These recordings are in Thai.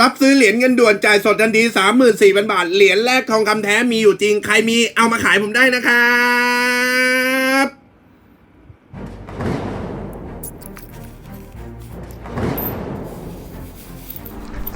รับซื้อเหรียญเงินด่วนจ่ายสดทันที34,000บาท เหรียญแรกทองคำแท้มีอยู่จริง ใครมีเอามาขายผมได้นะครับ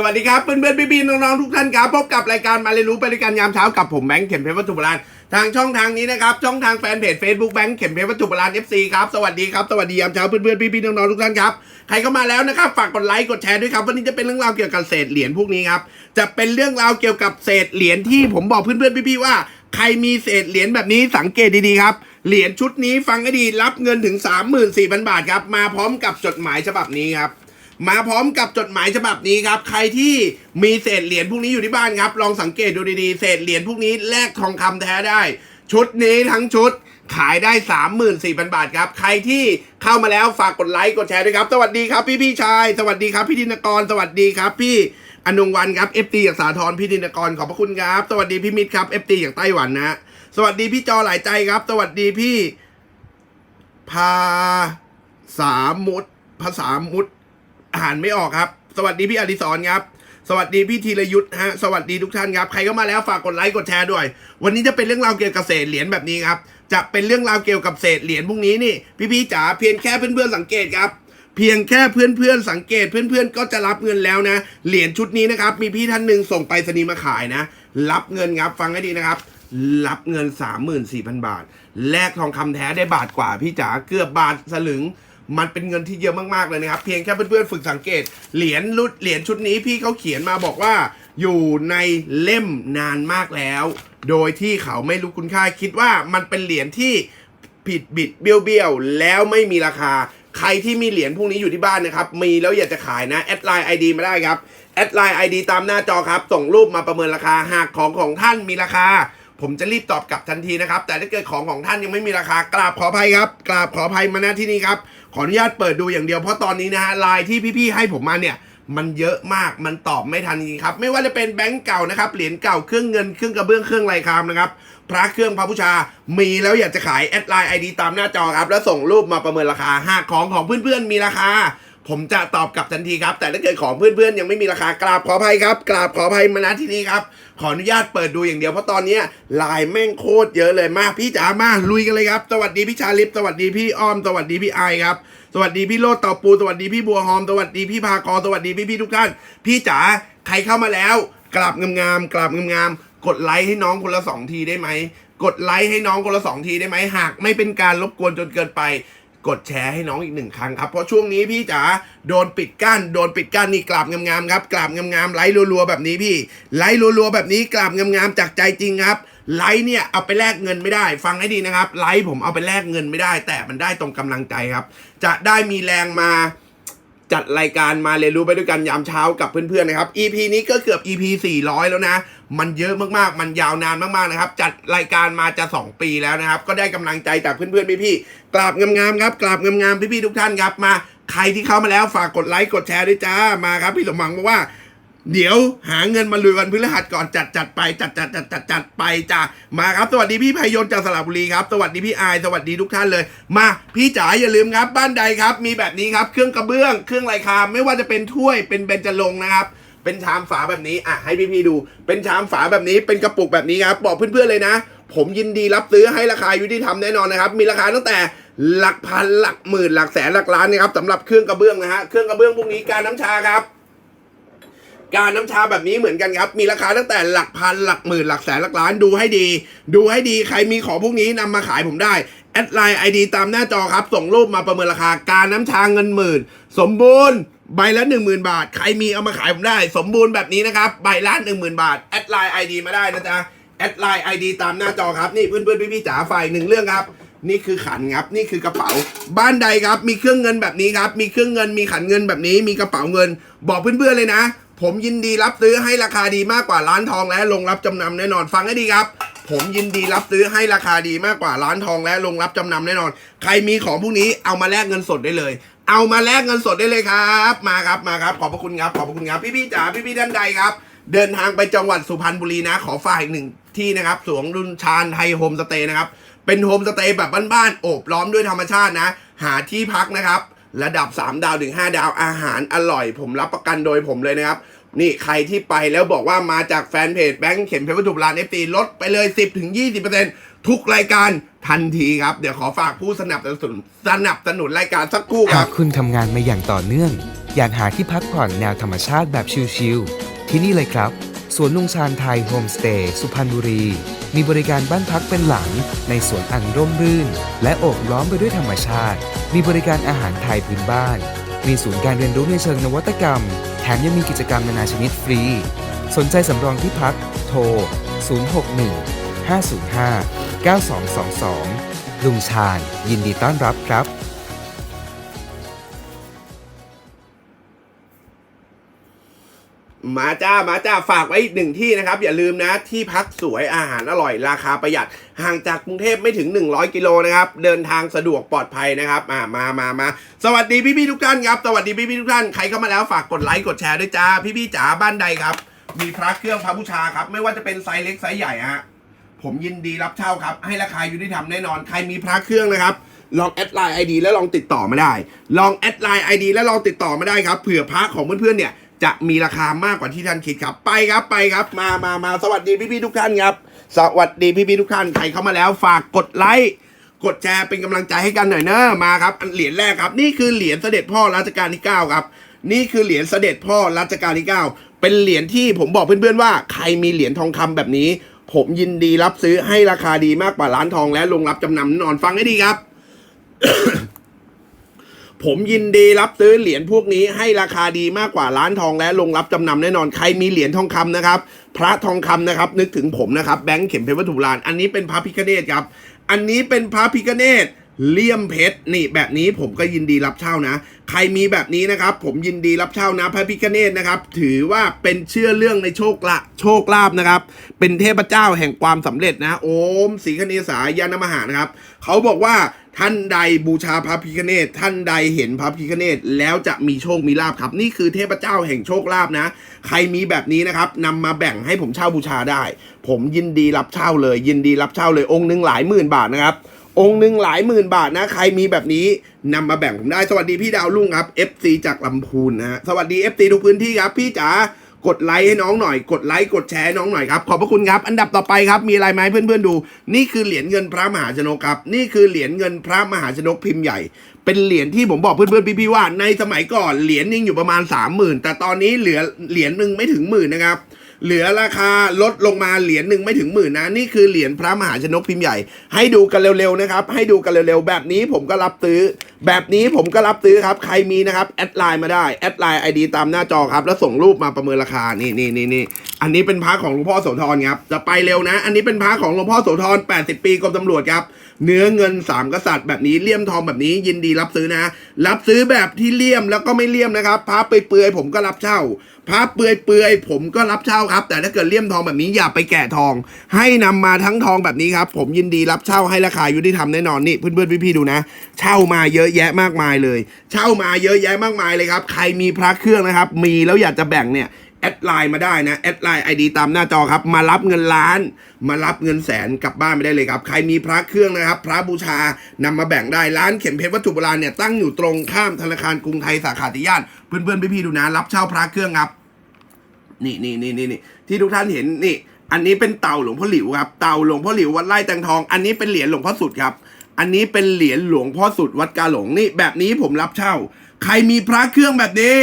สวัสดีครับเพื่อนเพื่อนพี่ๆน้องๆทุกท่านครับพบกับรายการมาเรียนรู้ไปด้วยกันยามเช้ากับผมแบงค์เข็มเพชรวัตถุโบราณทางช่องทางนี้นะครับช่องทางแฟนเพจ Facebook แบงค์เข็มเพชรวัตถุโบราณ FC ครับสวัสดีครับสวัสดียามเช้าเพื่อนเพื่อนพี่ๆน้องๆทุกท่านครับใครเข้ามาแล้วนะครับฝากกดไลค์กดแชร์ด้วยครับวันนี้จะเป็นเรื่องราวเกี่ยวกับเศษเหรียญพวกนี้ครับจะเป็นเรื่องราวเกี่ยวกับเศษเหรียญที่ผมบอกเพื่อนเพื่อนๆพี่ๆว่าใครมีเศษเหรียญแบบนี้สังเกตดีๆครับเหรียญชุดนี้ฟังให้ดีรับเงินถึง 34,000 บาทครับมาพร้อมกับจดหมายฉบับนี้ครับ มาพร้อมกับจดหมายฉบับนี้ครับ ใครที่มีเศษเหรียญพวกนี้อยู่ที่บ้านครับ ลองสังเกตดูดีๆ เศษเหรียญพวกนี้แลกทองคำแท้ได้ ชุดนี้ทั้งชุดขายได้ 34,000 บาทครับ ใครที่เข้ามาแล้วฝากกดไลค์กดแชร์ด้วยครับ สวัสดีครับพี่พี่ชาย สวัสดีครับพี่ดินกร สวัสดีครับพี่อนงวันครับเอฟตีจากสาทรพี่ดินกรขอบพระคุณครับ สวัสดีพี่มิตรครับเอฟตีจากไต้หวันนะฮะสวัสดีพี่จอหลายใจครับ สวัสดีพี่ พาสามุดภาษามุด อ่านไม่ออกครับ สวัสดีพี่อดิศรครับ สวัสดีพี่ธีรยุทธ์ฮะ สวัสดีทุกท่านครับ ใครเข้ามาแล้วฝากกดไลค์กดแชร์ด้วย วันนี้จะเป็นเรื่องราวเกี่ยวกับเศษเหรียญแบบนี้ครับ จะเป็นเรื่องราวเกี่ยวกับเศษเหรียญพวกนี้นี่ พี่ๆจ๋าเพียงแค่เพื่อนๆสังเกตครับเพียงแค่เพื่อนๆสังเกตเพื่อนๆก็จะรับเงินแล้วนะ เหรียญชุดนี้นะครับ มีพี่ท่านหนึ่งส่งไปรษณีมาขายนะ รับเงินครับฟังให้ดีนะครับ รับเงิน 34,000 บาท แลกทองคำแท้ได้บาทกว่าพี่จ๋าเกือบบาทสลึง มันเป็นเงินที่เยอะมากๆเลยนะครับ เพียงแค่เพื่อนๆฝึกสังเกต เหรียญรุ่นเหรียญชุดนี้พี่เขาเขียนมาบอกว่า อยู่ในเล่มนานมากแล้ว โดยที่เขาไม่รู้คุณค่าคิดว่ามันเป็นเหรียญที่ผิดบิดเบี้ยวๆแล้วไม่มีราคา ใครที่มีเหรียญพวกนี้อยู่ที่บ้านนะครับ มีแล้วอยากจะขายนะแอดไลน์ไอดีมาได้ครับแอดไลน์ไอดีตามหน้าจอครับ ส่งรูปมาประเมินราคาหากของของท่านมีราคา ผมจะรีบตอบกลับทันทีนะครับ แต่ถ้าเกิดของของท่านยังไม่มีราคากราบขออภัยครับกราบขออภัยมาณที่นี่ครับขออนุญาตเปิดดูอย่างเดียวเพราะตอนนี้นะฮะไลน์ที่พี่ๆให้ผมมาเนี่ยมันเยอะมากมันตอบไม่ทันจริงครับ ไม่ว่าจะเป็นแบงก์เก่านะครับเหรียญเก่าเครื่องเงินเครื่องกระเบื้องเครื่องลายคามนะครับพระเครื่องพระบูชา มีแล้วอยากจะขายแอดไลน์ไอดีตามหน้าจอครับแล้วส่งรูปมาประเมินราคาหากของของเพื่อนๆมีราคา ผมจะตอบกลับทันทีครับ แต่ถ้าเกิดของเพื่อนๆ ยังไม่มีราคากราบขออภัยครับ กราบขออภัยมาณที่นี้ครับ ขออนุญาตเปิดดูอย่างเดียวเพราะตอนนี้ไลน์แม่งโคตรเยอะเลยมาพี่จ๋ามาลุยกันเลยครับ สวัสดีพี่ชาลิปสวัสดีพี่อ้อมสวัสดีพี่ไอครับ สวัสดีพี่โลดเต่าปูสวัสดีพี่บัวหอมสวัสดีพี่พากรสวัสดีพี่พี่ๆทุกท่านพี่จ๋าใครเข้ามาแล้ว กราบงามๆกราบงามๆกดไลค์ให้น้องคนละสองทีได้ไหมกดไลค์ให้น้องคนละสองทีได้ไหมหาก ไม่เป็นการรบกวนจนเกินไป กดแชร์ให้น้องอีกหนึ่งครั้งครับ เพราะช่วงนี้พี่จ๋าโดนปิดกั้น โดนปิดกั้นนี่กราบงามๆครับกราบงามๆไลค์รัวๆแบบนี้พี่ ไลค์รัวๆแบบนี้กราบงามๆจากใจจริงครับไลค์เนี่ยเอาไปแลกเงินไม่ได้ ฟังให้ดีนะครับไลค์ผมเอาไปแลกเงินไม่ได้ แต่มันได้ตรงกำลังใจครับ จะได้มีแรงมา จัดรายการมาเรียนรู้ไปด้วยกันยามเช้ากับเพื่อนๆนะครับ EP นี้ก็เกือบ EP 400 แล้วนะ มันเยอะมากๆ มันยาวนานมากๆนะครับ จัดรายการมาจะ 2 ปีแล้วนะครับ ก็ได้กำลังใจจากเพื่อนๆพี่ๆกราบงามๆครับกราบงามๆพี่ๆทุกท่านครับมา ใครที่เข้ามาแล้วฝากกดไลค์กดแชร์ด้วยจ้ามาครับพี่สมหวังบอกว่า เดี๋ยวหาเงินมาลุยวันพฤหัสก่อนจัดจัดไปจัดจัดจัดจัดจัดไปจ้ามาครับ สวัสดีพี่พายนจากสระบุรีครับ สวัสดีพี่อาย สวัสดีทุกท่านเลย มาพี่จ๋าอย่าลืมครับ บ้านใดครับ มีแบบนี้ครับ เครื่องกระเบื้อง เครื่องลายคามไม่ว่าจะเป็นถ้วยเป็นเบญจรงค์นะครับเป็นชามฝาแบบนี้อะให้พี่ๆดู เป็นชามฝาแบบนี้เป็นกระปุกแบบนี้ครับบอกเพื่อนๆเลยนะ ผมยินดีรับซื้อให้ราคายุติธรรมแน่นอนนะครับ มีราคาตั้งแต่หลักพันหลักหมื่นหลักแสนหลักล้านนะครับสำหรับเครื่องกระเบื้องนะฮะเครื่องกระเบื้องพวกนี้การน้ำชาครับ การน้ำชาแบบนี้เหมือนกันครับ มีราคาตั้งแต่หลักพันหลักหมื่นหลักแสนหลักล้านดูให้ดี ดูให้ดีใครมีของพวกนี้นำมาขายผมได้แอดไลน์ไอดีตามหน้าจอครับ ส่งรูปมาประเมินราคาการน้ำชาเงินหมื่น สมบูรณ์ใบละ 1 0,000 บาท ใครมีเอามาขายผมได้ สมบูรณ์แบบนี้นะครับ ใบละ 1 0,000 บาท แอดไลน์ไอดีมาได้นะจ๊ะ แอดไลน์ไอดีตามหน้าจอครับ นี่เพื่อนเพื่อนพี่พี่จ๋าฝ่ายหนึ่งเรื่องครับ นี่คือขันครับ นี่คือกระเป๋า บ้านใดครับ มีเครื่องเงินแบบนี้ครับ มีเครื่องเงิน มีขันเงินแบบนี้ มีกระเป๋าเงิน บอกเพื่อนๆเลยนะ ผมยินดีรับซื้อให้ราคาดีมากกว่าร้านทองและลงรับจำนำแน่นอน ฟังให้ดีครับ ผมยินดีรับซื้อให้ราคาดีมากกว่าร้านทองและลงรับจำนำแน่นอน ใครมีของพวกนี้เอามาแลกเงินสดได้เลย เอามาแลกเงินสดได้เลยครับ มาครับมาครับ ขอบพระคุณครับขอบพระคุณครับพี่ๆจ๋าพี่ๆท่านใดครับ เดินทางไปจังหวัดสุพรรณบุรีนะ ขอฝากอีกหนึ่งที่นะครับสวงรุนชานไทยโฮมสเตย์นะครับเป็นโฮมสเตย์แบบบ้านๆโอบล้อมด้วยธรรมชาตินะ หาที่พักนะครับ ระดับ 3 ดาวถึง5ดาวอาหารอร่อย ผมรับประกันโดยผมเลยนะครับ นี่ใครที่ไปแล้วบอกว่ามาจากแฟนเพจแบงค์เข็มเพชรวัตถุโบราณเอฟตีลดไปเลย 10-20%ทุกรายการทันทีครับ เดี๋ยวขอฝากผู้สนับสนุนสนับสนุนรายการสักครู่คหารักบคุณทำงานมาอย่างต่อเนื่อง อยากหาที่พักผ่อนแนวธรรมชาติแบบชิลๆที่นี่เลยครับ สวนลุงชานไทยโฮมสเตย์สุพรรณบุรี มีบริการบ้านพักเป็นหลัง ในสวนอันร่มรื่น และโอบล้อมไปด้วยธรรมชาติ มีบริการอาหารไทยพื้นบ้าน มีศูนย์การเรียนรู้ในเชิงนวัตกรรม แถมยังมีกิจกรรมนานาชนิดฟรี สนใจสำรองที่พัก โทร 061 505 9222 ลุงชาญยินดีต้อนรับครับ มาจ้ามาจ้าฝากไว้อีกหนึ่งที่นะครับ อย่าลืมนะที่พักสวยอาหารอร่อยราคาประหยัด ห่างจากกรุงเทพไม่ถึง 100 กิโลนะครับ เดินทางสะดวกปลอดภัยนะครับมามามามาสวัสดีพี่ๆทุกท่านครับ สวัสดีพี่ๆทุกท่านใครเข้ามาแล้วฝากกดไลค์กดแชร์ด้วยจ้า พี่ๆจ๋าบ้านใดครับ มีพระเครื่องพระบูชาครับ ไม่ว่าจะเป็นไซส์เล็กไซส์ใหญ่ฮะผมยินดีรับเช่าครับ ให้ราคายุติธรรมแน่นอนใครมีพระเครื่องนะครับลองแอดไลน์ไอดีแล้วลองติดต่อมาได้ ลองแอดไลน์ไอดีแล้วลองติดต่อมาได้ครับเผื่อพระของเพื่อนๆเนี่ย จะมีราคามากกว่าที่ท่านคิดครับ ไปครับไปครับ มามามาสวัสดีพี่ๆทุกท่านครับ สวัสดีพี่ๆทุกท่านใครเข้ามาแล้วฝากกดไลค์กดแชร์เป็นกำลังใจให้กันหน่อยเนอะมาครับเหรียญแรกครับ นี่คือเหรียญเสด็จพ่อรัชกาลที่9ครับนี่คือเหรียญเสด็จพ่อรัชกาลที่ 9 เป็นเหรียญที่ผมบอกเพื่อนๆว่าใครมีเหรียญทองคำแบบนี้ ผมยินดีรับซื้อให้ราคาดีมากกว่าร้านทองและลงรับจำนำแน่นอนฟังให้ดีครับ ผมยินดีรับซื้อเหรียญพวกนี้ให้ราคาดีมากกว่าร้านทองและลงรับจำนำแน่นอนใครมีเหรียญทองคำนะครับ พระทองคำนะครับ นึกถึงผมนะครับแบงค์เข็มเพชรวัตถุโบราณอันนี้เป็นพระพิคเนตครับ อันนี้เป็นพระพิคเนตเลี่ยมเพชรนี่แบบนี้ผมก็ยินดีรับเช่านะ ใครมีแบบนี้นะครับ ผมยินดีรับเช่านะ พระพิคเนตนะครับ ถือว่าเป็นเชื่อเรื่องในโชคละโชคลาภนะครับ เป็นเทพเจ้าแห่งความสำเร็จนะ โอมศรีคเนสายานมหานะครับ เขาบอกว่า ท่านใดบูชาพระพิคเนตท่านใดเห็นพระพิคเนตแล้วจะมีโชคมีลาภครับ นี่คือเทพเจ้าแห่งโชคลาภนะ ใครมีแบบนี้นะครับนำมาแบ่งให้ผมเช่าบูชาได้ ผมยินดีรับเช่าเลย ยินดีรับเช่าเลยองค์หนึ่งหลายหมื่นบาทนะครับองค์หนึ่งหลายหมื่นบาทนะ ใครมีแบบนี้นำมาแบ่งผมได้สวัสดีพี่ดาวรุ่งครับ FC จากลำพูนนะฮะสวัสดี FC ทุกพื้นที่ครับพี่จ๋า กดไลค์ให้น้องหน่อย กดไลค์กดแชร์ให้น้องหน่อยครับ ขอบพระคุณครับ อันดับต่อไปครับ มีอะไรไหมเพื่อนๆดู นี่คือเหรียญเงินพระมหาชนกครับ นี่คือเหรียญเงินพระมหาชนกพิมพ์ใหญ่ เป็นเหรียญที่ผมบอกเพื่อนๆพี่ๆว่า ในสมัยก่อนเหรียญยังอยู่ประมาณ 3 0,000 แต่ตอนนี้เหลือเหรียญหนึ่งไม่ถึงหมื่นนะครับ เหลือราคาลดลงมาเหรียญหนึ่งไม่ถึงหมื่นนะ นี่คือเหรียญพระมหาชนกพิมพ์ใหญ่ ให้ดูกันเร็วๆนะครับ ให้ดูกันเร็วๆ แบบนี้ผมก็รับซื้อ แบบนี้ผมก็รับซื้อครับ ใครมีนะครับ แอดไลน์มาได้ แอดไลน์ไอดีตามหน้าจอครับ แล้วส่งรูปมาประเมินราคา นี่นี่นี่นี่อันนี้เป็นพระของหลวงพ่อโสธรครับ จะไปเร็วนะ อันนี้เป็นพระของหลวงพ่อโสธร80 ปีกรมตำรวจครับ เนื้อเงินสามกษัตริย์แบบนี้เลี่ยมทองแบบนี้ยินดีรับซื้อนะ รับซื้อแบบที่เลี่ยมแล้วก็ไม่เลี่ยมนะครับพระเปื่อยๆผมก็รับเช่าพระเปื่อยๆผมก็รับเช่าครับ แต่ถ้าเกิดเลี่ยมทองแบบนี้อย่าไปแกะทอง ให้นำมาทั้งทองแบบนี้ครับ ผมยินดีรับเช่าให้ราคายุติธรรมแน่นอนนี่เพื่อนๆพี่ๆดูนะ เช่ามาเยอะแยะมากมายเลย เช่ามาเยอะแยะมากมายเลยครับ ใครมีพระเครื่องนะครับ มีแล้วอยากจะแบ่งเนี่ย แอดไลน์มาได้นะแอดไลน์ไอดีตามหน้าจอครับ มารับเงินล้าน มารับเงินแสนกลับบ้านไม่ได้เลยครับ ใครมีพระเครื่องนะครับ พระบูชานำมาแบ่งได้ร้านเข็มเพชรวัตถุโบราณเนี่ยตั้งอยู่ตรงข้ามธนาคารกรุงไทยสาขาติย่านเพื่อนๆพี่ๆดูนะ รับเช่าพระเครื่องครับนี่นี่นี่นี่นี่ที่ทุกท่านเห็นนี่ อันนี้เป็นเต่าหลวงพ่อหลิวครับเต่าหลวงพ่อหลิววัดไร่แตงทอง อันนี้เป็นเหรียญหลวงพ่อสุดครับ อันนี้เป็นเหรียญหลวงพ่อสุดวัดกาหลงนี่แบบนี้ผมรับเช่า ใครมีพระเครื่องแบบนี้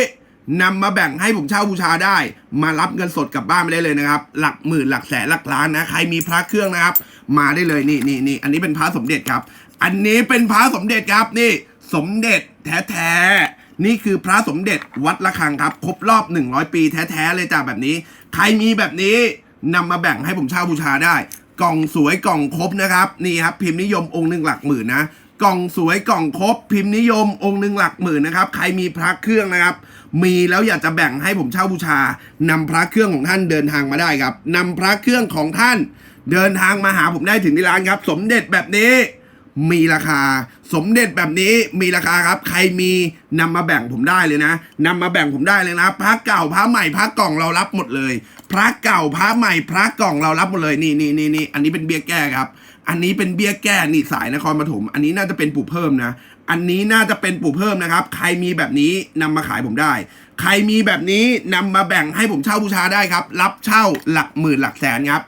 นำมาแบ่งให้ผมเช่าบูชาได้ มารับเงินสดกลับบ้านไม่ได้เลยนะครับ หลักหมื่นหลักแสนหลักล้านนะ ใครมีพระเครื่องนะครับ มาได้เลยนี่นี่นี่อันนี้เป็นพระสมเด็จครับ อันนี้เป็นพระสมเด็จครับนี่ สมเด็จแท้ๆนี่คือพระสมเด็จวัดระฆังครับ ครบรอบ 100 ปีแท้ๆเลยจ้าแบบนี้ ใครมีแบบนี้นำมาแบ่งให้ผมเช่าบูชาได้ กล่องสวยกล่องครบนะครับนี่ครับพิมพ์นิยมองค์หนึ่งหลักหมื่นนะกล่องสวยกล่องครบ พิมพ์นิยมองค์หนึ่งหลักหมื่นนะครับใครมีพระเครื่องนะครับ มีแล้วอยากจะแบ่งให้ผมเช่าบูชานำพระเครื่องของท่านเดินทางมาได้ครับนำพระเครื่องของท่าน เดินทางมาหาผมได้ถึงที่ร้านครับ สมเด็จแบบนี้มีราคา สมเด็จแบบนี้มีราคาครับ ใครมีนำมาแบ่งผมได้เลยนะนำมาแบ่งผมได้เลยนะพระเก่าพระใหม่พระกล่องเรารับหมดเลย พระเก่าพระใหม่พระกล่องเรารับหมดเลยนี่นี่นี่นี่อันนี้เป็นเบี้ยแก้ครับ อันนี้เป็นเบี้ยแก้นี่สายนครปฐมอันนี้น่าจะเป็นปู่เพิ่มนะ อันนี้น่าจะเป็นปู่เพิ่มนะครับ ใครมีแบบนี้นำมาขายผมได้ ใครมีแบบนี้นำมาแบ่งให้ผมเช่าบูชาได้ครับ รับเช่าหลักหมื่นหลักแสนครับ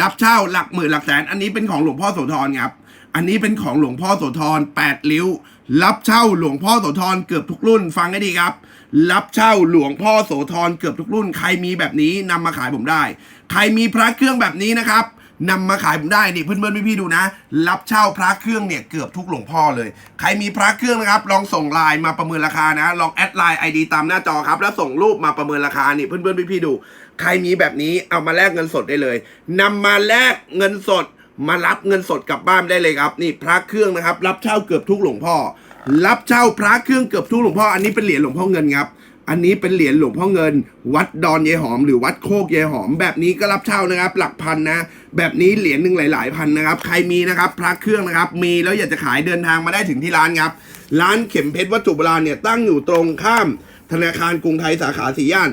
รับเช่าหลักหมื่นหลักแสน อันนี้เป็นของหลวงพ่อโสธรครับ อันนี้เป็นของหลวงพ่อโสธรแปดริ้ว รับเช่าหลวงพ่อโสธรเกือบทุกรุ่น ฟังให้ดีครับ รับเช่าหลวงพ่อโสธรเกือบทุกรุ่น ใครมีแบบนี้นำมาขายผมได้ ใครมีพระเครื่องแบบนี้นะครับ นำมาขายผมได้นี่เพื่อนๆพี่ๆดูนะ รับเช่าพระเครื่องเนี่ยเกือบทุกหลวงพ่อเลย ใครมีพระเครื่องนะครับ ลองส่งไลน์มาประเมินราคานะ ลองแอดไลน์ไอดีตามหน้าจอครับ แล้วส่งรูปมาประเมินราคานี่เพื่อนๆพี่ๆดู ใครมีแบบนี้เอามาแลกเงินสดได้เลยนำมาแลกเงินสด มารับเงินสดกลับบ้านได้เลยครับ นี่พระเครื่องนะครับ รับเช่าเกือบทุกหลวงพ่อ รับเช่าพระเครื่องเกือบทุกหลวงพ่ออันนี้เป็นเหรียญหลวงพ่อเงินครับ อันนี้เป็นเหรียญหลวงพ่อเงิน วัดดอนยายหอม หรือวัดโคกยายหอม แบบนี้ก็รับเช่านะครับ หลักพันนะ แบบนี้เหรียญหนึ่งหลาย ๆ พันนะครับ ใครมีนะครับพระเครื่องนะครับ มีแล้วอยากจะขายเดินทางมาได้ถึงที่ร้านครับ ร้านเข็มเพชรวัตถุโบราณเนี่ยตั้งอยู่ตรงข้ามธนาคารกรุงไทยสาขาสีย่าน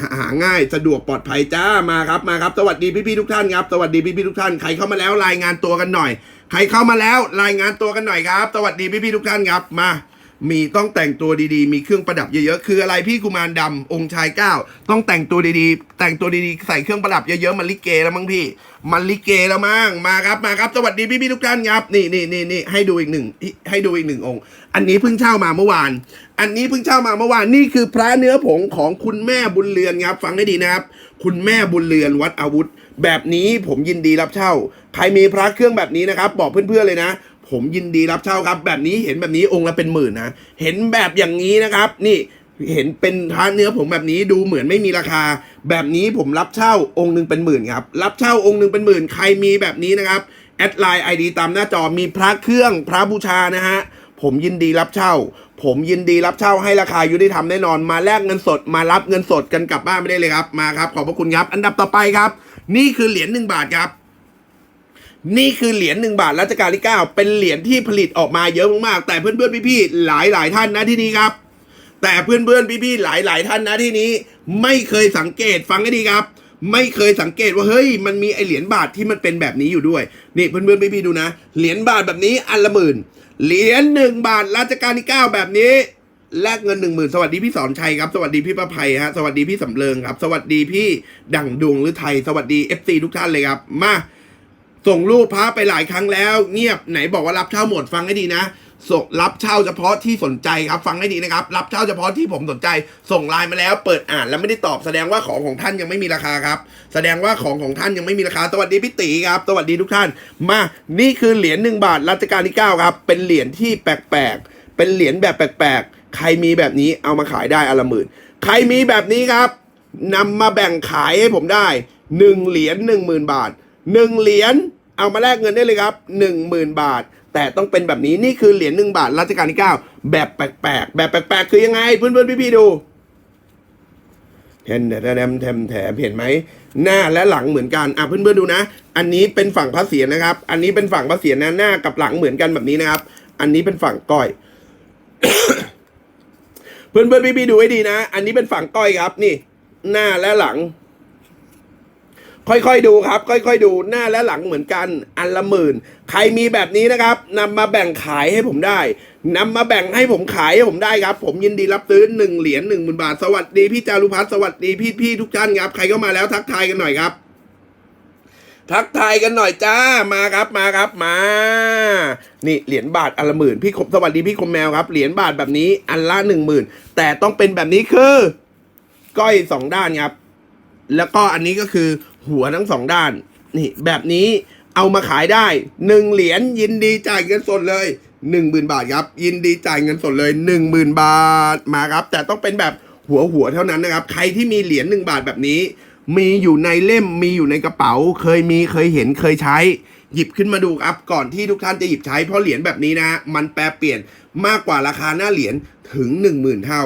หาหาง่ายสะดวกปลอดภัยจ้ามาครับมาครับ สวัสดีพี่ๆทุกท่านครับ สวัสดีพี่ๆทุกท่านใครเข้ามาแล้วรายงานตัวกันหน่อย ใครเข้ามาแล้วรายงานตัวกันหน่อยครับ สวัสดีพี่ๆทุกท่านครับมา มีต้องแต่งตัวดีๆ มีเครื่องประดับเยอะๆ คืออะไรพี่กุมารดำองค์ชายเก้าต้องแต่งตัวดีๆ แต่งตัวดีๆ ใส่เครื่องประดับเยอะๆ มันลิเกแล้วมั้งพี่ มันลิเกแล้วมั้ง มาครับ มาครับ สวัสดีพี่ๆทุกท่านครับ นี่นี่นี่นี่ให้ดูอีกหนึ่ง ให้ดูอีกหนึ่งองค์ อันนี้เพิ่งเช่ามาเมื่อวาน อันนี้เพิ่งเช่ามาเมื่อวาน นี่คือพระเนื้อผงของคุณแม่บุญเรือนครับ ฟังให้ดีนะครับ คุณแม่บุญเรือนวัดอาวุธ แบบนี้ผมยินดีรับเช่า ใครมีพระเครื่องแบบนี้นะครับ บอกเพื่อนๆเลยนะ ผมยินดีรับเช่าครับ แบบนี้เห็นแบบนี้องค์ละเป็นหมื่นนะเห็นแบบอย่างนี้นะครับ นี่เห็นเป็นพระเนื้อผมแบบนี้ดูเหมือนไม่มีราคา แบบนี้ผมรับเช่าองค์หนึ่งเป็นหมื่นครับรับเช่าองค์หนึ่งเป็นหมื่นใครมีแบบนี้นะครับแอดไลน์ไอดีตามหน้าจอมีพระเครื่องพระบูชานะฮะผมยินดีรับเช่า ผมยินดีรับเช่าให้ราคายุติธรรมแน่นอน มาแลกเงินสด มารับเงินสดกันกลับบ้านไม่ได้เลยครับ มาครับ ขอบพระคุณครับ อันดับต่อไปครับ นี่คือเหรียญหนึ่งบาทครับ นี่คือเหรียญหนึ่งบาทรัชกาลที่9เป็นเหรียญที่ผลิตออกมาเยอะมากๆแต่เพื่อนๆพี่ๆหลายหลายๆท่านนะที่นี้ครับ แต่เพื่อนๆพี่ๆหลายหลาย ๆ ท่านนะที่นี้ ไม่เคยสังเกตฟังให้ดีครับ ไม่เคยสังเกตว่าเฮ้ยมันมีไอเหรียญบาทที่มันเป็นแบบนี้อยู่ด้วยนี่เพื่อนๆพี่ๆดูนะ เหรียญบาทแบบนี้อันละหมื่นเหรียญหนึ่งบาทรัชกาลที่ 9 แบบนี้แลกเงินหนึ่งหมื่นสวัสดีพี่สอนชัยครับ สวัสดีพี่ประภัยฮะสวัสดีพี่สำเริงครับ สวัสดีพี่ดั่งดวงหรือไทย สวัสดี FC ทุกท่านเลยครับมา ส่งรูปพระไปหลายครั้งแล้ว เงียบไหนบอกว่ารับเช่าหมดฟังให้ดีนะส่งรับเช่าเฉพาะที่สนใจครับฟังให้ดีนะครับ รับเช่าเฉพาะที่ผมสนใจ ส่งไลน์มาแล้ว เปิดอ่านแล้วไม่ได้ตอบแสดงว่าของของท่านยังไม่มีราคาครับ แสดงว่าของของท่านยังไม่มีราคาสวัสดีพี่ตีครับสวัสดีทุกท่าน มานี่คือเหรียญหนึ่งบาทรัชกาลที่9ครับเป็นเหรียญที่แปลกๆเป็นเหรียญแบบแปลกๆใครมีแบบนี้เอามาขายได้อละหมื่นใครมีแบบนี้ครับนำมาแบ่งขายให้ผมได้หนึ่งเหรียญหนึ่งหมื่นบาท หนึ่งเหรียญเอามาแลกเงินได้เลยครับหนึ่งหมื่นบาท แต่ต้องเป็นแบบนี้นี่คือเหรียญหนึ่งบาทรัชกาลที่เก้าแบบแปลกๆแบบแปลกๆคือยังไงเพื่อนๆพี่ๆดูเห็นแถมแถมแถมเห็นไหมหน้าและหลังเหมือนกันอะเพื่อนๆดูนะ อันนี้เป็นฝั่งพระเศียรนะครับ อันนี้เป็นฝั่งพระเศียรนะหน้ากับหลังเหมือนกันแบบนี้นะครับ อันนี้เป็นฝั่งก้อย เพื่อนๆพี่ๆดูให้ดีนะ อันนี้เป็นฝั่งก้อยครับ นี่ หน้าและหลัง ค่อยๆดูครับ ค่อยๆดูหน้าและหลังเหมือนกัน อันละหมื่น ใครมีแบบนี้นะครับนำมาแบ่งขายให้ผมได้นำมาแบ่งให้ผมขายให้ผมได้ครับ ผมยินดีรับซื้อหนึ่งเหรียญหนึ่งหมื่นบาท สวัสดีพี่จารุพัฒน์สวัสดีพี่ๆทุกท่านครับ ใครเข้ามาแล้วทักทายกันหน่อยครับ ทักทายกันหน่อยจ้ามาครับมาครับมา นี่เหรียญบาทอันละหมื่นพี่คมสวัสดีพี่คมแมวครับเหรียญบาทแบบนี้อันละหนึ่งหมื่นแต่ต้องเป็นแบบนี้คือ ก้อยสองด้านครับ แล้วก็อันนี้ก็คือ หัวทั้งสองด้าน นี่ แบบนี้เอามาขายได้หนึ่งเหรียญยินดีจ่ายเงินสดเลยหนึ่งหมื่นบาทครับ ยินดีจ่ายเงินสดเลยหนึ่งหมื่นบาทมาครับ แต่ต้องเป็นแบบหัวหัวเท่านั้นนะครับ ใครที่มีเหรียญหนึ่งบาทแบบนี้ มีอยู่ในเล่มมีอยู่ในกระเป๋า เคยมีเคยเห็นเคยใช้ หยิบขึ้นมาดูครับก่อนที่ทุกท่านจะหยิบใช้เพราะเหรียญแบบนี้นะ มันแปรเปลี่ยนมากกว่าราคาหน้าเหรียญถึง 10,000 เท่า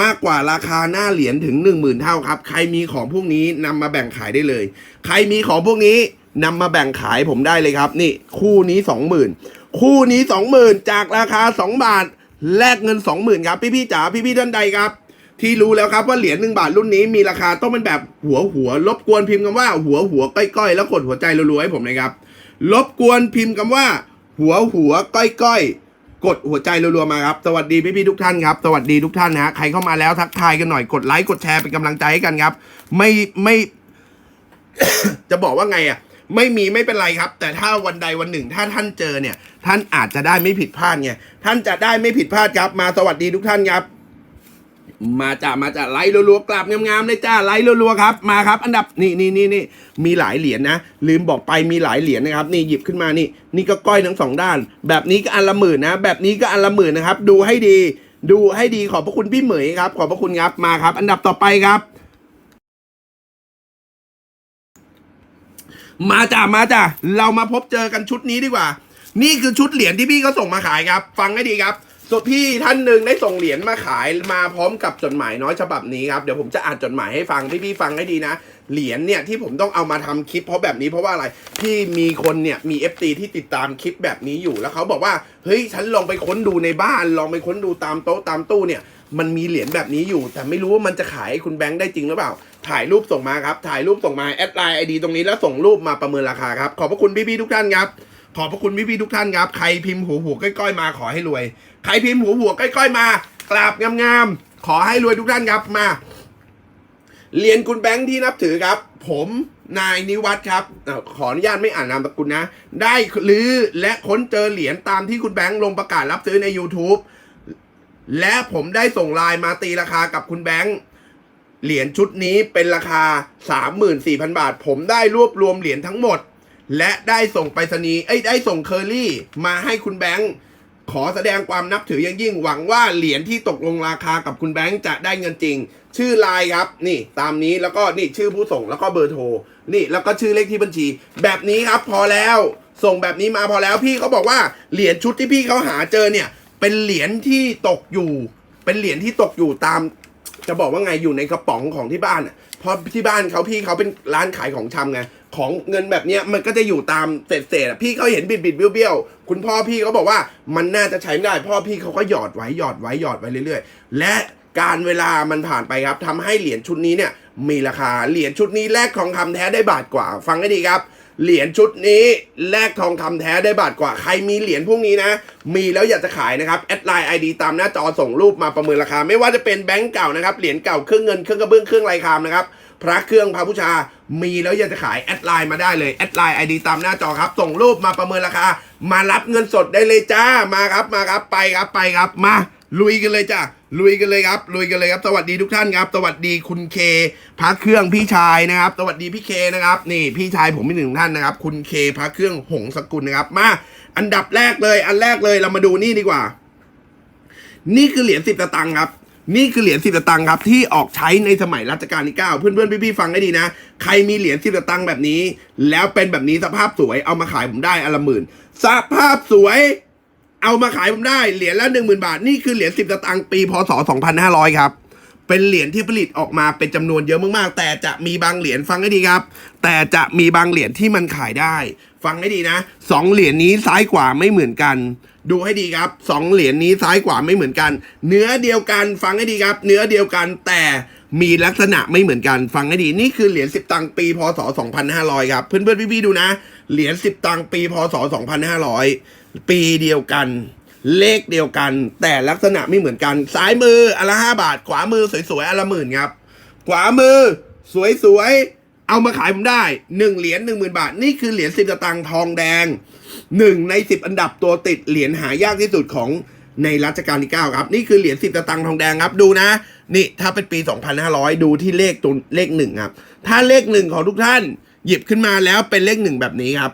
มากกว่าราคาหน้าเหรียญถึง 10,000 เท่าครับ ใครมีของพวกนี้นำมาแบ่งขายได้เลย ใครมีของพวกนี้นำมาแบ่งขายผมได้เลยครับ นี่คู่นี้ 20,000 คู่นี้ 20,000 จากราคา 2 บาท แลกเงิน 20,000 ครับ พี่ๆจ๋าพี่ๆท่านใดครับ ที่รู้แล้วครับว่าเหรียญหนึ่งบาทรุ่นนี้มีราคาต้องเป็นแบบหัวหัวรบกวนพิมพ์คำว่าหัวหัวก้อยก้อยแล้วกดหัวใจรัวๆให้ผมนะครับรบกวนพิมพ์คำว่า หัวหัวก้อยก้อย กดหัวใจรัวๆมาครับ สวัสดีพี่ๆทุกท่านครับ สวัสดีทุกท่านนะฮะใครเข้ามาแล้วทักทายกันหน่อยกดไลค์กดแชร์เป็นกำลังใจให้กันครับ ไม่ไม่ จะบอกว่าไงอะ ไม่มีไม่เป็นไรครับ แต่ถ้าวันใดวันหนึ่ง ถ้าท่านเจอเนี่ย ท่านอาจจะได้ไม่ผิดพลาดไงท่านจะได้ไม่ผิดพลาดครับ มาสวัสดีทุกท่านครับ มาจ้ามาจ้าไลค์รัวๆกราบงามๆเลยจ้าไลค์รัวๆครับมาครับ อันดับนี่นี่นี่นี่มีหลายเหรียญนะ ลืมบอกไปมีหลายเหรียญนะครับ นี่หยิบขึ้นมานี่ นี่ก็ก้อยทั้งสองด้าน แบบนี้ก็อันละหมื่นนะ แบบนี้ก็อันละหมื่นนะครับ ดูให้ดี ดูให้ดีขอบพระคุณพี่เหมยครับ ขอบพระคุณครับมาครับ อันดับต่อไปครับมาจ้ามาจ้าเรามาพบเจอกันชุดนี้ดีกว่า นี่คือชุดเหรียญที่พี่เขาส่งมาขายครับ ฟังให้ดีครับ ส่วนพี่ท่านหนึ่งได้ส่งเหรียญมาขายมาพร้อมกับจดหมายน้อยฉบับนี้ครับเดี๋ยวผมจะอ่านจดหมายให้ฟังพี่พี่ฟังให้ดีนะเหรียญเนี่ยที่ผมต้องเอามาทำคลิปเพราะแบบนี้เพราะว่าอะไรพี่มีคนเนี่ยมี FT ที่ติดตามคลิปแบบนี้อยู่แล้วเขาบอกว่าเฮ้ยฉันลองไปค้นดูในบ้าน ลองไปค้นดูตามโต๊ะตามตู้เนี่ยมันมีเหรียญแบบนี้อยู่ แต่ไม่รู้ว่ามันจะขายให้คุณแบงค์ได้จริงหรือเปล่า ถ่ายรูปส่งมาครับถ่ายรูปส่งมาแอดไลน์ไอดีตรงนี้แล้วส่งรูปมาประเมินราคาครับขอบพระคุณพี่ๆทุกท่านครับ ขอบพระคุณพี่ๆทุกท่านครับ ใครพิมพ์หัวหัวก้อยๆมาขอให้รวย ใครพิมพ์หัวหัวก้อยๆมากราบงามๆขอให้รวยทุกท่านครับมา เรียนคุณแบงค์ที่นับถือครับ ผมนายนิวัฒนครับขออนุญาตไม่อ่านนามสกุลนะ ได้ลื้อและค้นเจอเหรียญตามที่คุณแบงค์ลงประกาศรับซื้อใน YouTube และผมได้ส่งไลน์มาตีราคากับคุณแบงค์เหรียญชุดนี้เป็นราคา 34,000 บาท ผมได้รวบรวมเหรียญทั้งหมด และได้ส่งไปรษณีย์เอ้ยได้ส่งเคอรี่ มาให้คุณแบงค์ขอแสดงความนับถืออย่างยิ่งหวังว่าเหรียญที่ตกลงราคากับคุณแบงค์จะได้เงินจริง ชื่อไลน์ครับ นี่ตามนี้แล้วก็นี่ชื่อผู้ส่งแล้วก็เบอร์โทรนี่แล้วก็ชื่อเลขที่บัญชี แบบนี้ครับพอแล้ว ส่งแบบนี้มาพอแล้วพี่เขาบอกว่าเหรียญชุดที่พี่เขาหาเจอเนี่ย เป็นเหรียญที่ตกอยู่ เป็นเหรียญที่ตกอยู่ตาม จะบอกว่าไงอยู่ในกระป๋องของที่บ้านอะเพราะที่บ้านเขาพี่เขาเป็นร้านขายของชำไง ของเงินแบบเนี้ยมันก็จะอยู่ตามเศษเศษๆอะพี่เขาเห็นบิดบิดๆเบี้ยวเบี้ยวๆคุณพ่อพี่เขาบอกว่ามันน่าจะใช้ไม่ได้พ่อพี่เขาก็หยอดไว้หยอดไว้หยอดไว้เรื่อย ๆ และการเวลามันผ่านไปครับทำให้เหรียญชุดนี้เนี่ยมีราคาเหรียญชุดนี้แลกทองคำแท้ได้บาทกว่า ฟังให้ดีครับ เหรียญชุดนี้แลกทองคำแท้ได้บาทกว่า ใครมีเหรียญพวกนี้นะ มีแล้วอยากจะขายนะครับแอดไลน์ไอดีตามหน้าจอส่งรูปมาประเมินราคา ไม่ว่าจะเป็นแบงก์เก่านะครับเหรียญเก่าเครื่องเงินเครื่องกระเบื้องเครื่องลายคามนะครับพระเครื่องพระบูชา มีแล้วอยากจะขายแอดไลน์มาได้เลยแอดไลน์ไอดีตามหน้าจอครับ ส่งรูปมาประเมินราคา มารับเงินสดได้เลยจ้ามาครับมาครับไปครับไปครับมาลุยกันเลยจ้าลุยกันเลยครับลุยกันเลยครับ สวัสดีทุกท่านครับ สวัสดีคุณเคพระเครื่องพี่ชายนะครับ สวัสดีพี่เคนะครับ นี่พี่ชายผมมีหนึ่งท่านนะครับ คุณเคพระเครื่องหงสกุลนะครับ มา อันดับแรกเลย อันแรกเลยเรามาดูนี่ดีกว่า นี่คือเหรียญสิบตะตังค์ครับ นี่คือเหรียญสิบตะตังค์ครับที่ออกใช้ในสมัยรัชกาลที่ 9 เพื่อนๆ พี่ๆ ฟังให้ดีนะ ใครมีเหรียญสิบตะตังค์แบบนี้ แล้วเป็นแบบนี้สภาพสวยเอามาขายผมได้อนละหมื่นสภาพสวย เอามาขายผมได้เหรียญละหนึ่งหมื่นบาท นี่คือเหรียญสิบตะตังค์ปีพศสองพันห้าร้อยครับเป็นเหรียญที่ผลิตออกมาเป็นจำนวนเยอะมากๆ แต่จะมีบางเหรียญฟังให้ดีครับ แต่จะมีบางเหรียญที่มันขายได้ ฟังให้ดีนะสองเหรียญนี้ซ้ายขวาไม่เหมือนกัน ดูให้ดีครับสองเหรียญนี้ซ้ายขวาไม่เหมือนกัน เนื้อเดียวกันฟังให้ดีครับ เนื้อเดียวกันแต่มีลักษณะไม่เหมือนกันฟังให้ดีนี่คือเหรียญสิบตังค์ปีพศ 2500 ครับเพื่อนๆพี่ๆดูนะ เหรียญสิบตังค์ปีพศ 2500 ปีเดียวกัน เลขเดียวกัน แต่ลักษณะไม่เหมือนกัน ซ้ายมืออนละห้าบาท ขวามือสวยๆอนละหมื่นครับ ขวามือ สวยๆ เอามาขายผมได้หนึ่งเหรียญหนึ่งหมื่นบาท นี่คือเหรียญสิบสตางค์ทองแดงหนึ่งในสิบอันดับตัวติดเหรียญหายากที่สุดของในรัชกาลที่ 9 ครับ นี่คือเหรียญสิบสตางค์ทองแดงครับดูนะ นี่ถ้าเป็นปี 2500 ดูที่เลขตัวเลขหนึ่งครับ ถ้าเลขหนึ่งของทุกท่านหยิบขึ้นมาแล้วเป็นเลขหนึ่งแบบนี้ครับ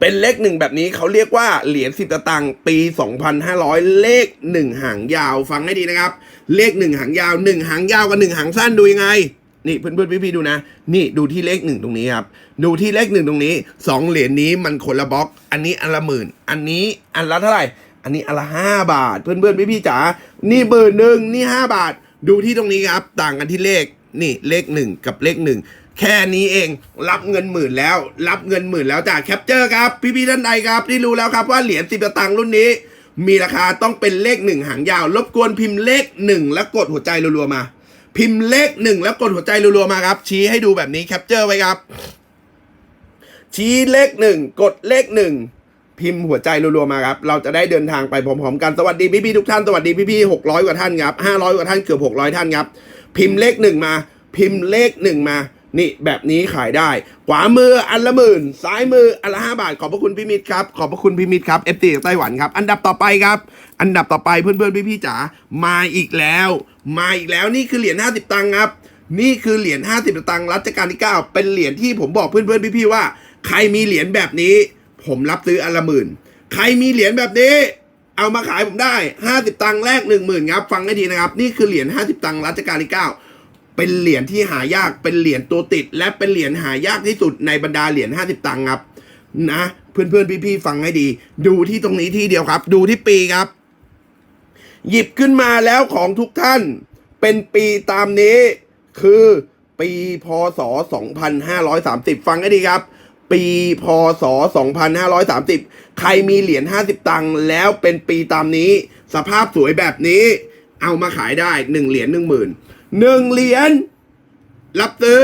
เป็นเลขหนึ่งแบบนี้เขาเรียกว่าเหรียญสิบตะตังค์ปี 2500 เลขหนึ่งหางยาวฟังให้ดีนะครับ เลขหนึ่งหางยาวหนึ่งหางยาวกับหนึ่งหางสั้นดูยังไง นี่เพื่อนๆพี่ๆดูนะ นี่ดูที่เลขหนึ่งตรงนี้ครับ ดูที่เลขหนึ่งตรงนี้สองเหรียญนี้มันคนละบล็อก อันนี้อันละหมื่น อันนี้อันละเท่าไหร่ อันนี้อันละห้าบาท เพื่อนๆพี่ๆจ๋า นี่หมื่นหนึ่งนี่ห้าบาท ดูที่ตรงนี้ครับ ต่างกันที่เลข นี่เลขหนึ่งกับเลขหนึ่งแค่นี้เองรับเงินหมื่นแล้ว รับเงินหมื่นแล้วจากแคปเจอร์ครับพี่ๆท่านใดครับที่รู้แล้วครับว่าเหรียญสิบตังค์รุ่นนี้ มีราคาต้องเป็นเลขหนึ่งหางยาว รบกวนพิมพ์เลขหนึ่งแล้วกดหัวใจรัวๆมา พิมพ์เลขหนึ่งแล้วกดหัวใจรัวๆมาครับ ชี้ให้ดูแบบนี้แคปเจอร์ไว้ครับ ชี้เลขหนึ่งกดเลขหนึ่งพิมพ์หัวใจรัวๆมาครับ เราจะได้เดินทางไปพร้อมๆกัน สวัสดีพี่ๆทุกท่าน สวัสดีพี่ๆหกร้อยกว่าท่านครับห้าร้อยกว่าท่านเกือบหกร้อยท่านครับ พิมพ์เลขหนึ่งมา พิมพ์เลขหนึ่งมา นี่แบบนี้ขายได้ ขวามืออันละหมื่น ซ้ายมืออันละห้าบาท ขอบพระคุณพี่มิตรครับ ขอบพระคุณพี่มิตรครับเอฟตีจากไต้หวันครับ อันดับต่อไปครับ อันดับต่อไปเพื่อนๆพี่ๆจ๋า มาอีกแล้ว มาอีกแล้วนี่คือเหรียญห้าสิบตังค์ครับ นี่คือเหรียญ50สตังค์รัชกาลที่9เป็นเหรียญที่ผมบอกเพื่อนๆพี่ๆว่า ใครมีเหรียญแบบนี้ ผมรับซื้ออันละหมื่น ใครมีเหรียญแบบนี้ เอามาขายผมได้ 50 ตังค์แรก1 0,000ครับ ฟังให้ดีนะครับ นี่คือเหรียญ50 ตังค์รัชกาลที่9 เป็นเหรียญที่หายากเป็นเหรียญตัวติด และเป็นเหรียญหายากที่สุดในบรรดาเหรียญ50 ตังค์ครับนะเพื่อนๆพี่ๆฟังให้ดี ดูที่ตรงนี้ที่เดียวครับ ดูที่ปีครับ หยิบขึ้นมาแล้วของทุกท่าน เป็นปีตามนี้ คือปีพศ 2530 ฟังให้ดีครับ ปีพศ 2530 ใครมีเหรียญ50 ตังค์แล้วเป็นปีตามนี้ สภาพสวยแบบนี้ เอามาขายได้1เหรียญ1 0,000 1เหรียญรับซื้อ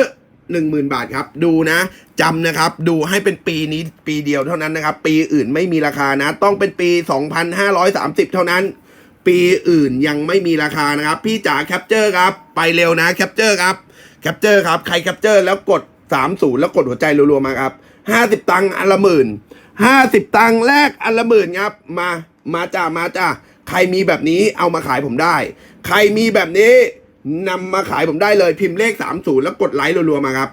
10,000บาทครับ ดูนะจำนะครับ ดูให้เป็นปีนี้ปีเดียวเท่านั้นนะครับ ปีอื่นไม่มีราคานะ ต้องเป็นปี 2530 เท่านั้น ปีอื่นยังไม่มีราคานะครับ พี่จ๋าแคปเจอร์ครับ ไปเร็วนะแคปเจอร์ครับแคปเจอร์ครับ ใครแคปเจอร์แล้วกด 30 แล้วกดหัวใจรัวๆมาครับ 50 ตังค์อันละหมื่น 50 ตังค์แรกอันละหมื่นครับ มามาจ้ามาจ้าใครมีแบบนี้เอามาขายผมได้ ใครมีแบบนี้ นำมาขายผมได้เลยพิมพ์เลข 30 แล้วกดไลค์รัวๆมาครับ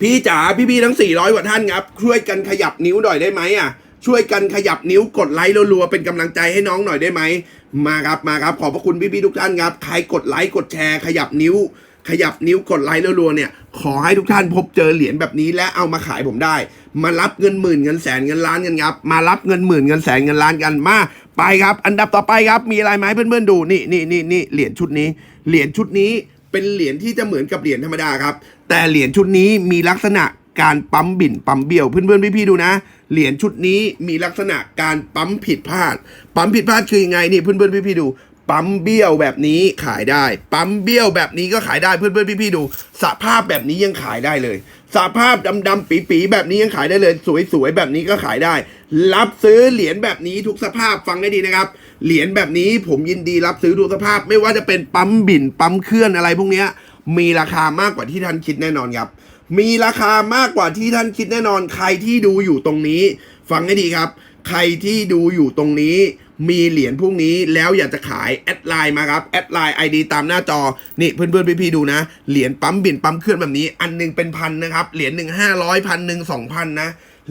พี่จ๋าพี่ๆทั้ง 400กว่าท่านครับ ช่วยกันขยับนิ้วหน่อยได้ไหมอะช่วยกันขยับนิ้วกดไลค์รัวๆเป็นกำลังใจให้น้องหน่อยได้ไหมมาครับมาครับ ขอบพระคุณพี่ๆทุกท่านครับใครกดไลค์กดแชร์ขยับนิ้ว ขยับนิ้วกดไลค์รัวๆเนี่ย ขอให้ทุกท่านพบเจอเหรียญแบบนี้และเอามาขายผมได้ มารับเงินหมื่นเงินแสนเงินล้านกันครับมารับเงินหมื่นเงินแสนเงินล้านกันมาไปครับ อันดับต่อไปครับมีอะไรไหมเพื่อนๆดูนี่นี่นี่นี่เหรียญชุดนี้ เหรียญชุดนี้เป็นเหรียญที่จะเหมือนกับเหรียญธรรมดาครับ แต่เหรียญชุดนี้มีลักษณะการปั๊มบิ่นปั๊มเบี้ยวเพื่อนๆพี่ๆดูนะ เหรียญชุดนี้มีลักษณะการปั๊มผิดพลาด ปั๊มผิดพลาดคือยังไงนี่เพื่อนๆพี่ๆดู ปั๊มเบี้ยวแบบนี้ขายได้ ปั๊มเบี้ยวแบบนี้ก็ขายได้เพื่อนๆพี่ๆดู สภาพแบบนี้ยังขายได้เลย สภาพดำๆปีๆแบบนี้ยังขายได้เลย สวยๆแบบนี้ก็ขายได้ รับซื้อเหรียญแบบนี้ทุกสภาพฟังให้ดีนะครับ เหรียญแบบนี้ผมยินดีรับซื้อทุกสภาพ ไม่ว่าจะเป็นปั๊มบิ่นปั๊มเคลื่อนอะไรพวกนี้มีราคามากกว่าที่ท่านคิดแน่นอนครับ มีราคามากกว่าที่ท่านคิดแน่นอน ใครที่ดูอยู่ตรงนี้ ฟังให้ดีครับ ใครที่ดูอยู่ตรงนี้ มีเหรียญพวกนี้แล้วอยากจะขายแอดไลน์มาครับแอดไลน์ ID ตามหน้าจอ นี่เพื่อนๆพี่ๆดูนะ เหรียญปั๊มบิ่นปั๊มเคลื่อนแบบนี้ อันหนึงเป็นพันนะครับ เหรียญหนึ่งห้าร้อยพันหนึ่งสองพันนะ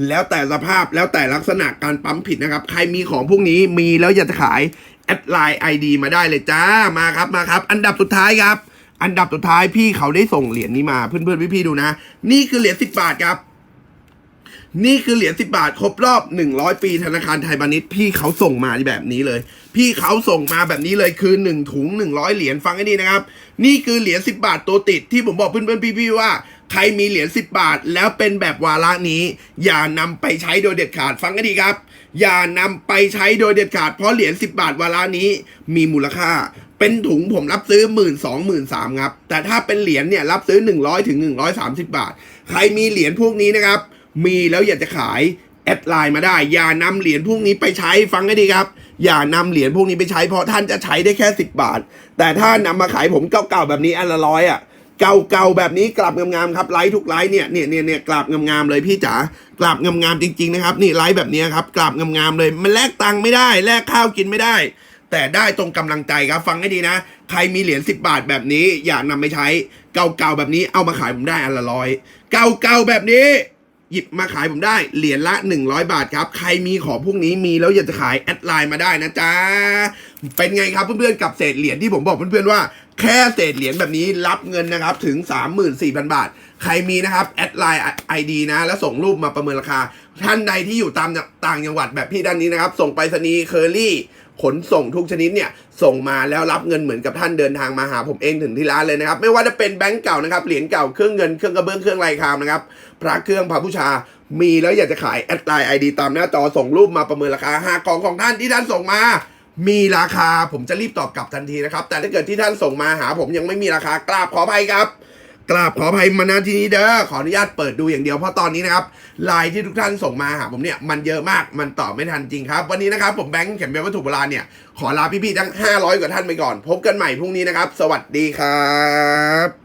แล้วแต่สภาพแล้วแต่ลักษณะการปั๊มผิดนะครับ ใครมีของพวกนี้มีแล้วอยากจะขายแอดไลน์ ID มาได้เลยจ้ามาครับมาครับ อันดับสุดท้ายครับ อันดับสุดท้ายพี่เขาได้ส่งเหรียญนี้มาเพื่อนๆพี่ๆดูนะ นี่คือเหรียญสิบบาทครับ นี่คือเหรียญสิบาท ครบรอบ 100 ปีธนาคารไทยพาณิชย์พี่เขาส่งมาแบบนี้เลย พี่เขาส่งมาแบบนี้เลยคือ 1 ถุง 100 เหรียญฟังให้ดีนะครับ นี่คือเหรียญ10 บาทตัวติดที่ผมบอกเพื่อนๆพี่ๆว่าใครมีเหรียญ10 บาท แล้วเป็นแบบวาระนี้ อย่านำไปใช้โดยเด็ดขาดฟังให้ดีครับ อย่านำไปใช้โดยเด็ดขาดเพราะเหรียญ10 บาทวาระนี้มีมูลค่าเป็นถุงผมรับซื้อ1 2 0 0 0 0 0 3ครับ แต่ถ้าเป็นเหรียญเนี่ยรับซื้อ100ถึง130บาท ใครมีเหรียญพวกนี้นะครับ มีแล้วอยากจะขายแอดไลน์มาได้ อย่านำเหรียญพวกนี้ไปใช้ฟังให้ดีครับ อย่านำเหรียญพวกนี้ไปใช้เพราะท่านจะใช้ได้แค่ 10 บาท แต่ถ้านำมาขายผมเก่าๆแบบนี้อันละร้อยอะเก่าๆแบบนี้กลับงามๆครับไลฟ์ทุกไลฟ์เนี่ยเนี่ยเนี่ยเนี่ยกลับงามๆเลยพี่จ๋ากลับงามๆจริงๆนะครับนี่ไลฟ์แบบนี้ครับกลับงามๆเลยมันแลกตังค์ไม่ได้แลกข้าวกินไม่ได้ แต่ได้ตรงกำลังใจครับฟังให้ดีนะ ใครมีเหรียญ10 บาทแบบนี้อย่านำไปใช้ เก่าๆแบบนี้เอามาขายผมได้อันละร้อยเก่าๆแบบนี้ หยิบมาขายผมได้เหรียญละ 100 บาทครับ ใครมีของพวกนี้มีแล้วอยากจะขายแอดไลน์มาได้นะจ๊ะ เป็นไงครับเพื่อนๆกับเศษเหรียญที่ผมบอกเพื่อนๆว่าแค่เศษเหรียญแบบนี้รับเงินนะครับถึง 34,000 บาท ใครมีนะครับแอดไลน์ไอดีนะ แล้วส่งรูปมาประเมินราคา ท่านใดที่อยู่ตามต่างจังหวัดแบบพี่ด้านนี้นะครับ ส่งไปรษณีย์เคอรี่ ขนส่งทุกชนิดเนี่ยส่งมาแล้วรับเงินเหมือนกับท่านเดินทางมาหาผมเองถึงที่ร้านเลยนะครับ ไม่ว่าจะเป็นแบงก์เก่านะครับเหรียญเก่าเครื่องเงินเครื่องกระเบื้องเครื่องลายคามนะครับพระเครื่องพระบูชามีแล้วอยากจะขายแอดไลน์ไอดีตามหน้าจอส่งรูปมาประเมินราคาหากของของท่านที่ท่านส่งมามีราคาผมจะรีบตอบกลับทันทีนะครับ แต่ถ้าเกิดที่ท่านส่งมาหาผมยังไม่มีราคากราบขออภัยครับ กราบขออภัยมาณที่นี้เด้อขออนุญาตเปิดดูอย่างเดียวเพราะตอนนี้นะครับไลน์ที่ทุกท่านส่งมาหาผมเนี่ยมันเยอะมากมันตอบไม่ทันจริงครับ วันนี้นะครับผมแบงค์เข็มเป็นวัตถุโบราณเนี่ยขอลาพี่ๆทั้ง 500 กว่าท่านไปก่อน พบกันใหม่พรุ่งนี้นะครับ สวัสดีครับ